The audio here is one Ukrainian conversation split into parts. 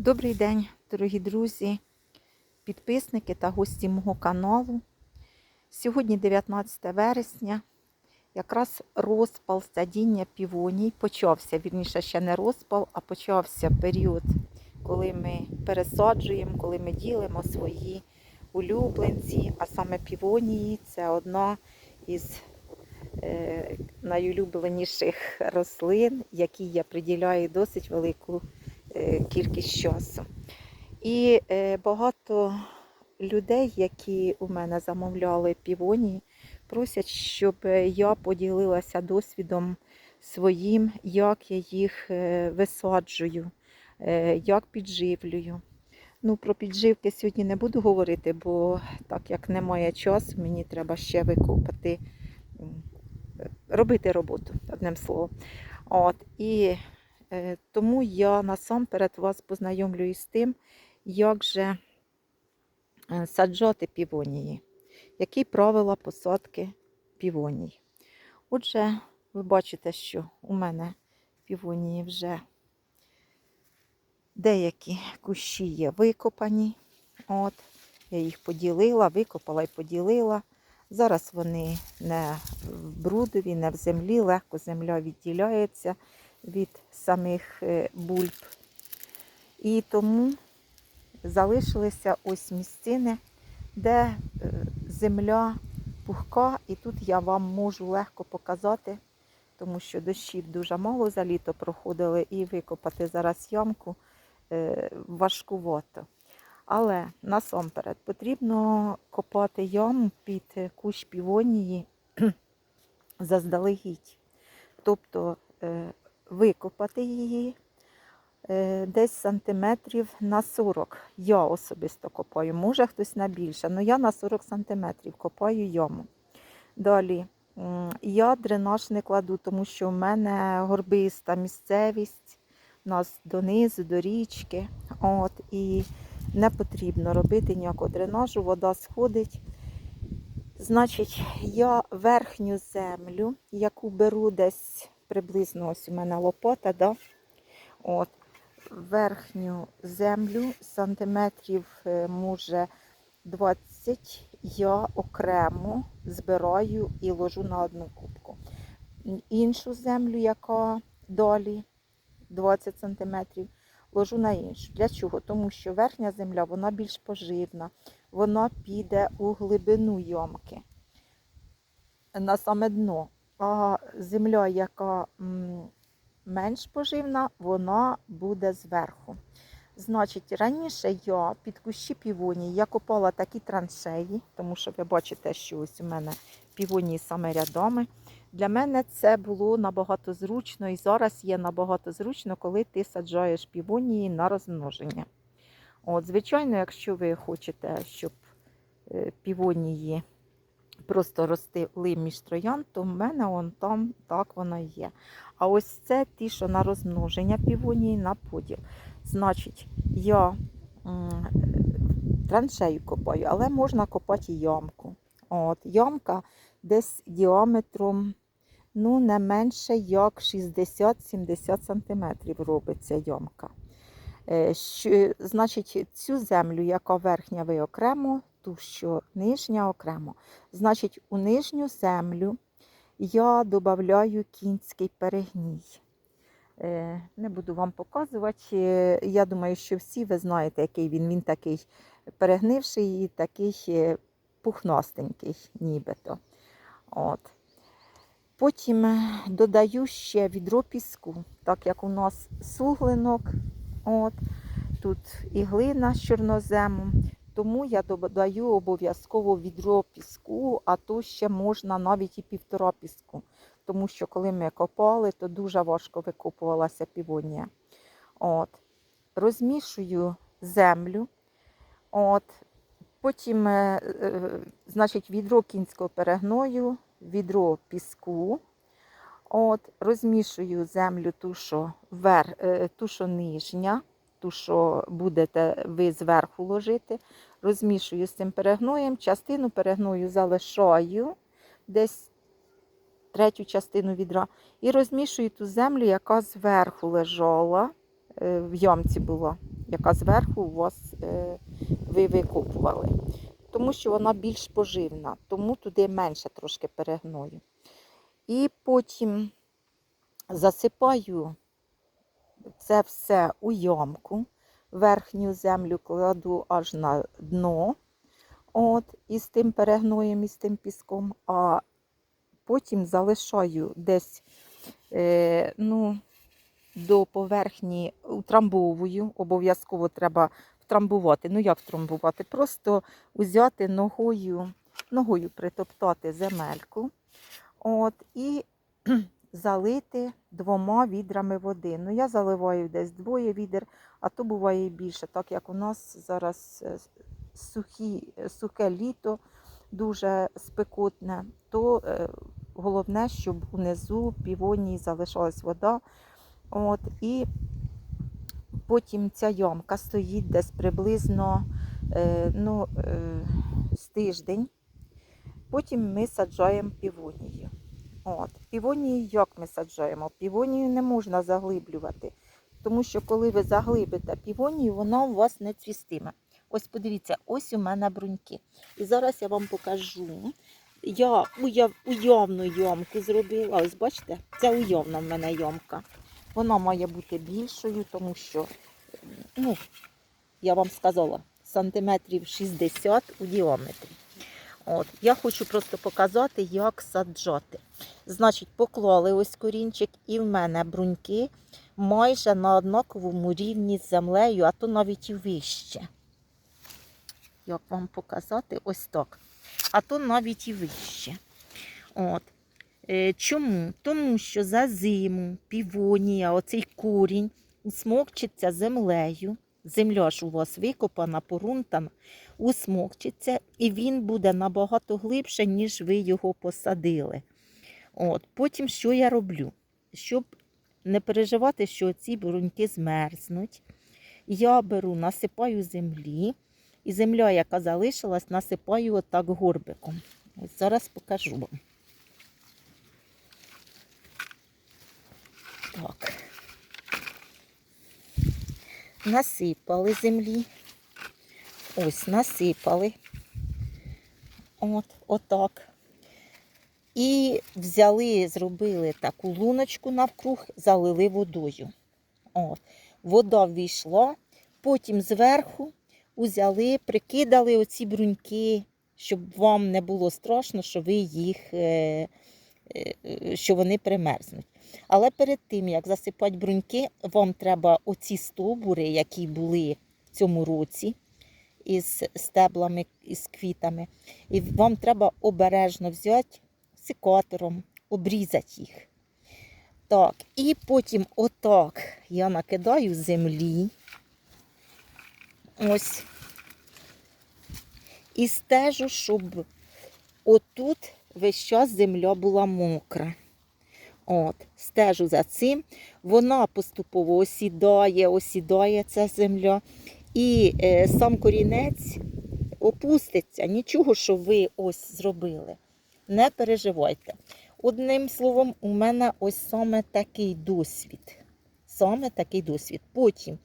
Добрий день, дорогі друзі, підписники та гості мого каналу. Сьогодні 19 вересня, якраз розпал садіння півоній почався. Вірніше, ще не розпал, а почався період, коли ми пересаджуємо, коли ми ділимо свої улюбленці, а саме півонії це одна із е, найулюбленіших рослин, які я приділяю досить велику кількість часу. І е, багато людей, які у мене замовляли півонії, просять, щоб я поділилася досвідом своїм, як я їх е, висаджую, е, як підживлюю. Ну, про підживки сьогодні не буду говорити, бо так як немає часу, мені треба ще викопати, робити роботу, одним словом. От, і Е, Тому я насамперед вас познайомлюю з тим, як же е, саджати півонії, які правила посадки півоній. Отже, ви бачите, що у мене півонії вже деякі кущі є викопані. От, я їх поділила, викопала і поділила. Зараз вони не в брудові, не в землі, легко земля відділяється від самих е, бульб. І тому залишилися ось місцини, де е, земля пухка, і тут я вам можу легко показати, тому що дощів дуже мало за літо проходили, і викопати зараз ямку е, важкувато. Але насамперед потрібно копати яму під кущ півонії заздалегідь. Тобто викопати її е, десь сантиметрів на 40. Я особисто копаю. Може хтось на більше, але я на 40 сантиметрів копаю яму. Далі я дренаж не кладу, тому що в мене горбиста місцевість, у нас донизу, до річки. От, і не потрібно робити ніякого дренажу, вода сходить. Значить, я верхню землю, яку беру десь приблизно ось у мене лопата, да? От, верхню землю сантиметрів, е, може, 20 я окремо збираю і ложу на одну кубку. Іншу землю, яка далі 20 сантиметрів, ложу на іншу. Для чого? Тому що верхня земля вона більш поживна, вона піде у глибину йомки на саме дно. А земля, яка менш поживна, вона буде зверху. Значить, раніше я під кущі півонії я копала такі траншеї, тому що ви бачите, що ось у мене півонії саме рядами. Для мене це було набагато зручно і зараз є набагато зручно, коли ти саджаєш півонії на розмноження. От, Звичайно, якщо ви хочете, щоб е, півонії просто ростили між троян, то в мене вон там так воно є. А ось це ті, що на розмноження півонії на поділ. Значить, я траншею копаю, але можна копати ямку. От, ямка десь діаметром ну, не менше як 60-70 см робиться ямка. Е, значить, цю землю, яка верхня ви окремо, ту, що нижня окремо. Значить, у нижню землю я додаю кінський перегній. Е, Не буду вам показувати. Я думаю, що всі ви знаєте, який він. Він такий перегнивший і такий е, пухнастенький, нібито. От. Потім е, додаю ще відро піску, так як у нас суглинок, от, тут і глина з чорноземом, тому я додаю обов'язково відро піску, а то ще можна навіть і півтора піску. Тому що коли ми копали, то дуже важко викопувалася півонія. От. Розмішую землю. От. Потім, е, е, значить, відро кінського перегною, відро піску. От, розмішую землю, ту, вер, е, ту, що нижня, ту, що будете ви зверху ложити. Розмішую з цим перегноєм. Частину перегною залишаю десь третю частину відра. І розмішую ту землю, яка зверху лежала, е, в ямці була. яка зверху у вас е, ви викопували. Тому що вона більш поживна, тому туди менше трошки перегною. І потім засипаю це все у ямку, верхню землю кладу аж на дно, от, із тим перегноєм, із тим піском, а потім залишаю десь е, ну, до поверхні, утрамбовую, обов'язково треба втрамбувати. Ну як втрамбувати? Просто взяти ногою, ногою притоптати земельку от, і залити двома відрами води. Ну, я заливаю десь двоє відер, а то буває і більше, так як у нас зараз е, сухі, сухе літо дуже спекотне, то е, головне, щоб унизу півонії залишалась вода. От, і потім ця ямка стоїть десь приблизно е, ну, е, з тиждень. Потім ми саджаємо півонію. От. Півонію як ми саджаємо? Півонію не можна заглиблювати, тому що коли ви заглибите півонію, вона у вас не цвістиме. Ось подивіться, ось у мене бруньки. І зараз я вам покажу. Я уяв, уявну ямку зробила. Ось бачите, це уявна в мене ямка. Вона має бути більшою, тому що, ну, я вам сказала, сантиметрів 60 у діаметрі. От, я хочу просто показати, як саджати. Значить, поклали ось корінчик, і в мене бруньки майже на однаковому рівні з землею, а то навіть і вище. Як вам показати? Ось так. А то навіть і вище. От. Е, Чому? Тому що за зиму півонія, оцей корінь, усмокчиться землею. Земля ж у вас викопана, порунтана, усмокчиться, і він буде набагато глибше, ніж ви його посадили. От. Потім що я роблю? Щоб не переживати, що ці бруньки змерзнуть, я беру, насипаю землі, і земля, яка залишилась, насипаю отак горбиком. Ось зараз покажу вам. Так. Насипали землі. Ось, насипали. От, отак. І взяли, зробили таку луночку навкруг, залили водою. От. Вода ввійшла, потім зверху узяли, прикидали оці бруньки, щоб вам не було страшно, що ви їх, е, е, що вони примерзнуть. Але перед тим, як засипати бруньки, вам треба оці стовбури, які були в цьому році, із стеблами, із квітами, і вам треба обережно взяти секатором, обрізати їх. Так, і потім отак я накидаю землі. Ось. І стежу, щоб отут весь час земля була мокра. От, стежу за цим. Вона поступово осідає, осідає ця земля. І е, сам корінець опуститься. Нічого, що ви ось зробили. Не переживайте. Одним словом, у мене ось саме такий досвід. Саме такий досвід. Потім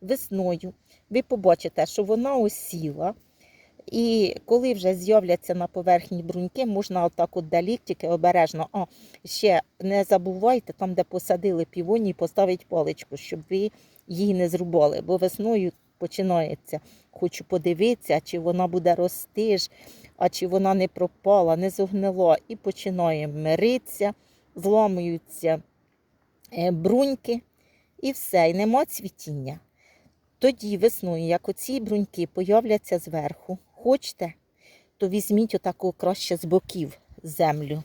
весною ви побачите, що вона осіла. І коли вже з'являться на поверхні бруньки, можна отак от далі, тільки обережно. А ще не забувайте, там, де посадили півонії, поставити паличку, щоб ви її не зрубали. Бо весною починається. Хочу подивитися, чи вона буде рости, ж, а чи вона не пропала, не зогнила. І починає миритися, зламуються е, бруньки, і все, і нема цвітіння. Тоді весною, як оці бруньки появляться зверху, хочете, то візьміть отаку краще з боків землю,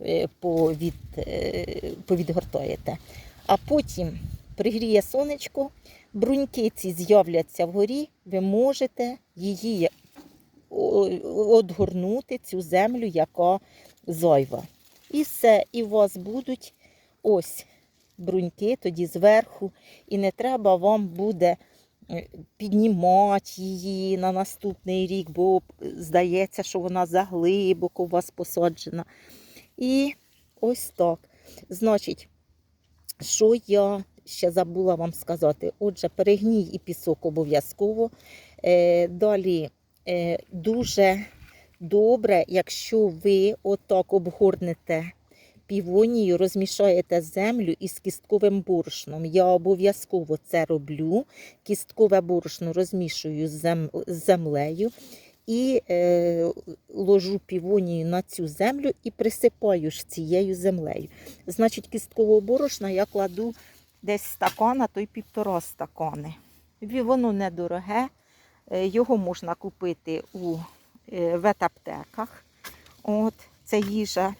е, повід, е, повідгортаєте. А потім пригріє сонечко, бруньки ці з'являться вгорі, ви можете її одгорнути, цю землю, яка зайва. І все, і у вас будуть ось бруньки тоді зверху, і не треба вам буде е, піднімати її на наступний рік, бо здається, що вона заглибоко у вас посаджена. І ось так. Значить, що я ще забула вам сказати. Отже, перегній і пісок обов'язково. Е, далі е, дуже добре, якщо ви отак обгорнете півонію, розмішаєте землю із кістковим борошном. Я обов'язково це роблю. Кісткове борошно розмішую з землею і е, ложу півонію на цю землю і присипаю ж цією землею. Значить, кісткового борошна я кладу десь стакана, то й півтора стакани. Воно недороге, е, його можна купити у е, ветаптеках. От, це їжа,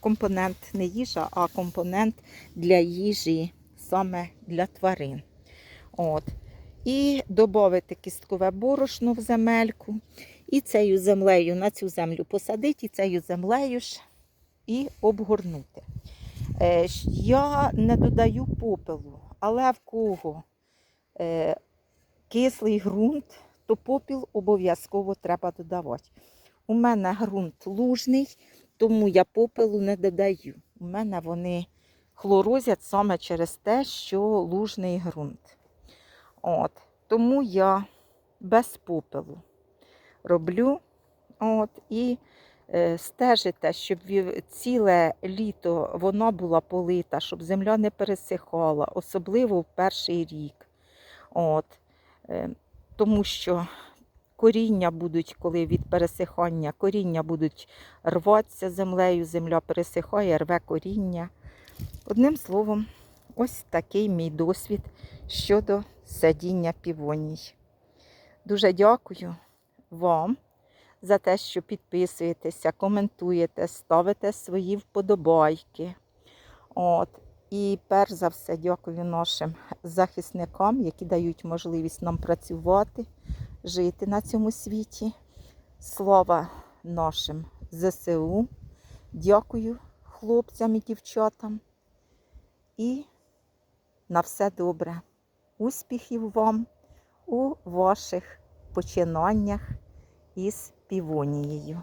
компонент не їжа, а компонент для їжі саме для тварин. От. І додати кісткове борошно в земельку. І цією землею на цю землю посадити, і цією землею ж і обгорнути. Е, Я не додаю попелу, але в кого е, кислий ґрунт, то попіл обов'язково треба додавати. У мене ґрунт лужний, тому я попелу не додаю. У мене вони хлорозять саме через те, що лужний ґрунт. От. Тому я без попелу роблю. От, і е, стежите, щоб ціле літо вона була полита, щоб земля не пересихала, особливо в перший рік. От, е, тому що коріння будуть, коли від пересихання, коріння будуть рватися землею, земля пересихає, рве коріння. Одним словом, ось такий мій досвід щодо садіння півоній. Дуже дякую вам за те, що підписуєтеся, коментуєте, ставите свої вподобайки. От. І перш за все дякую нашим захисникам, які дають можливість нам працювати, жити на цьому світі. Слова нашим ЗСУ. Дякую хлопцям і дівчатам. І на все добре. Успіхів вам у ваших починаннях із півонією.